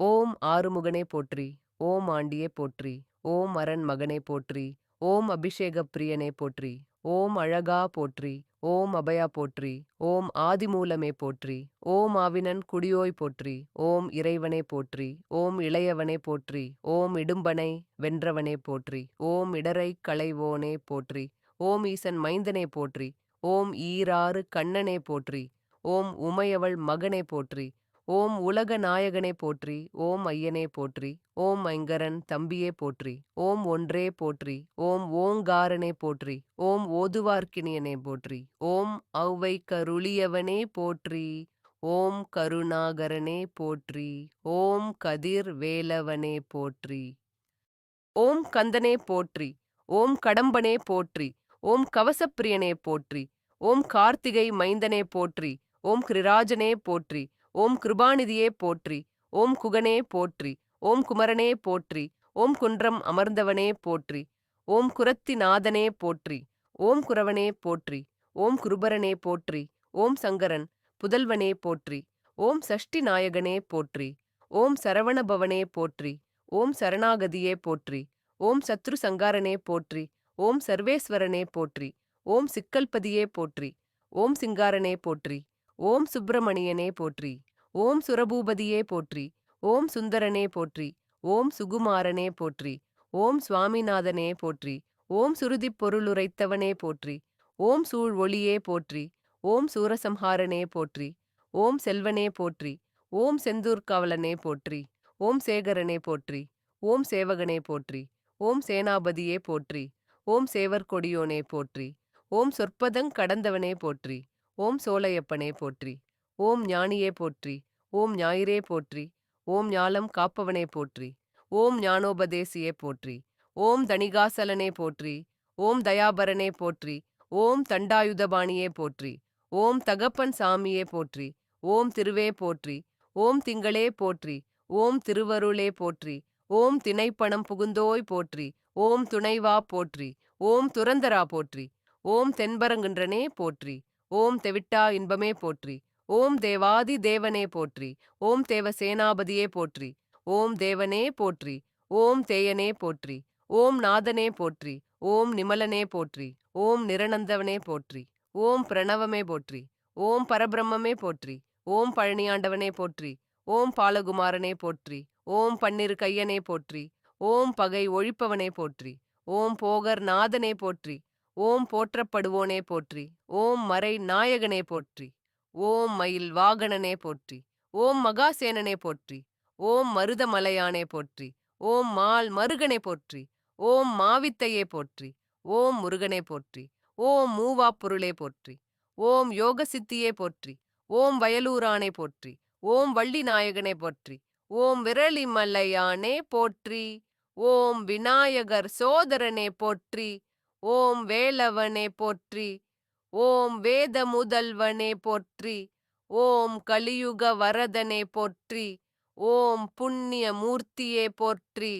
ஓம் ஆறுமுகனே போற்றி ஓம் ஆண்டியே போற்றி ஓம் அரண் மகனே போற்றி ஓம் அபிஷேகப் பிரியனே போற்றி ஓம் அழகா போற்றி ஓம் அபயா போற்றி ஓம் ஆதிமூலமே போற்றி ஓம் ஆவினன் குடியோய் போற்றி ஓம் இறைவனே போற்றி ஓம் இளையவனே போற்றி ஓம் இடும்பனை வென்றவனே போற்றி ஓம் இடரை களைவோனே போற்றி ஓம் ஈசன் மைந்தனே போற்றி ஓம் ஈராறு கண்ணனே போற்றி ஓம் உமையவள் மகனே போற்றி ஓம் உலக நாயகனே போற்றி ஓம் ஐயனே போற்றி ஓம் ஐங்கரன் தம்பியே போற்றி ஓம் ஒன்றே போற்றி ஓம் ஓங்காரனே போற்றி ஓம் ஓதுவார்க்கினியனே போற்றி ஓம் ஔவை கருளியவனே போற்றி ஓம் கருணாகரனே போற்றி ஓம் கதிர் வேலவனே போற்றி ஓம் கந்தனே போற்றி ஓம் கடம்பனே போற்றி ஓம் கவசப்பிரியனே போற்றி ஓம் கார்த்திகை மைந்தனே போற்றி ஓம் கிரிராஜனே போற்றி ஓம் கிருபாநிதியே போற்றி ஓம் குகனே போற்றி ஓம் குமரனே போற்றி ஓம் குன்றம் அமர்ந்தவனே போற்றி ஓம் குரத்திநாதனே போற்றி ஓம் குரவனே போற்றி ஓம் குருபரனே போற்றி ஓம் சங்கரன் புதல்வனே போற்றி ஓம் சஷ்டி நாயகனே போற்றி ஓம் சரவணபவனே போற்றி ஓம் சரணாகதியே போற்றி ஓம் சத்ரு சங்காரனே போற்றி ஓம் சர்வேஸ்வரனே போற்றி ஓம் சிக்கல்பதியே போற்றி ஓம் சிங்காரனே போற்றி ஓம் சுப்பிரமணியனே போற்றி ஓம் சுரபூபதியே போற்றி ஓம் சுந்தரனே போற்றி ஓம் சுகுமாரனே போற்றி ஓம் சுவாமிநாதனே போற்றி ஓம் சுருதிப் பொருளுரைத்தவனே போற்றி ஓம் சூழ் ஒளியே போற்றி ஓம் சூரசம்ஹாரனே போற்றி ஓம் செல்வனே போற்றி ஓம் செந்தூர்காவலனே போற்றி ஓம் சேகரனே போற்றி ஓம் சேவகனே போற்றி ஓம் சேனாபதியே போற்றி ஓம் சேவர்கொடியோனே போற்றி ஓம் சொற்பதங் கடந்தவனே போற்றி ஓம் சோலையப்பனே போற்றி ஓம் ஞானியே போற்றி ஓம் ஞாயிறே போற்றி ஓம் ஞாலம் காப்பவனே போற்றி ஓம் ஞானோபதேசியே போற்றி ஓம் தணிகாசலனே போற்றி ஓம் தயாபரனே போற்றி ஓம் தண்டாயுதபாணியே போற்றி ஓம் தகப்பன் சாமியே போற்றி ஓம் திருவே போற்றி ஓம் திங்களே போற்றி ஓம் திருவருளே போற்றி ஓம் திணைப்பணம் புகுந்தோய் போற்றி ஓம் துணைவா போற்றி ஓம் துரந்தரா போற்றி ஓம் தென்பரங்குன்றனே போற்றி ஓம் தெவிட்டா இன்பமே போற்றி ஓம் தேவாதி தேவனே போற்றி ஓம் தேவ சேனாபதியே போற்றி ஓம் தேவனே போற்றி ஓம் தேயனே போற்றி ஓம் நாதனே போற்றி ஓம் நிமலனே போற்றி ஓம் நிரனந்தவனே போற்றி ஓம் பிரணவமே போற்றி ஓம் பரபிரம்மே போற்றி ஓம் பழனியாண்டவனே போற்றி ஓம் பாலகுமாரனே போற்றி ஓம் பன்னிரு கையனே போற்றி ஓம் பகை ஒழிப்பவனே போற்றி ஓம் போகர் நாதனே போற்றி ஓம் போற்றப்படுவோனே போற்றி ஓம் மறை நாயகனே போற்றி ஓம் மயில் வாகனனே போற்றி ஓம் மகாசேனனே போற்றி ஓம் மருதமலையானே போற்றி ஓம் மால் மருகனே போற்றி ஓம் மாவித்தையே போற்றி ஓம் முருகனே போற்றி ஓம் மூவா பொருளே போற்றி ஓம் யோக சித்தியே போற்றி ஓம் வயலூரானே போற்றி ஓம் வள்ளி நாயகனே போற்றி ஓம் விரலிமலையானே போற்றி ஓம் விநாயகர் சோதரனே போற்றி ஓம் வேலவனே போற்றி ஓம் வேத முதல்வனே போற்றி ஓம் கலியுக வரதனே போற்றி ஓம் புண்ணிய மூர்த்தியே போற்றி.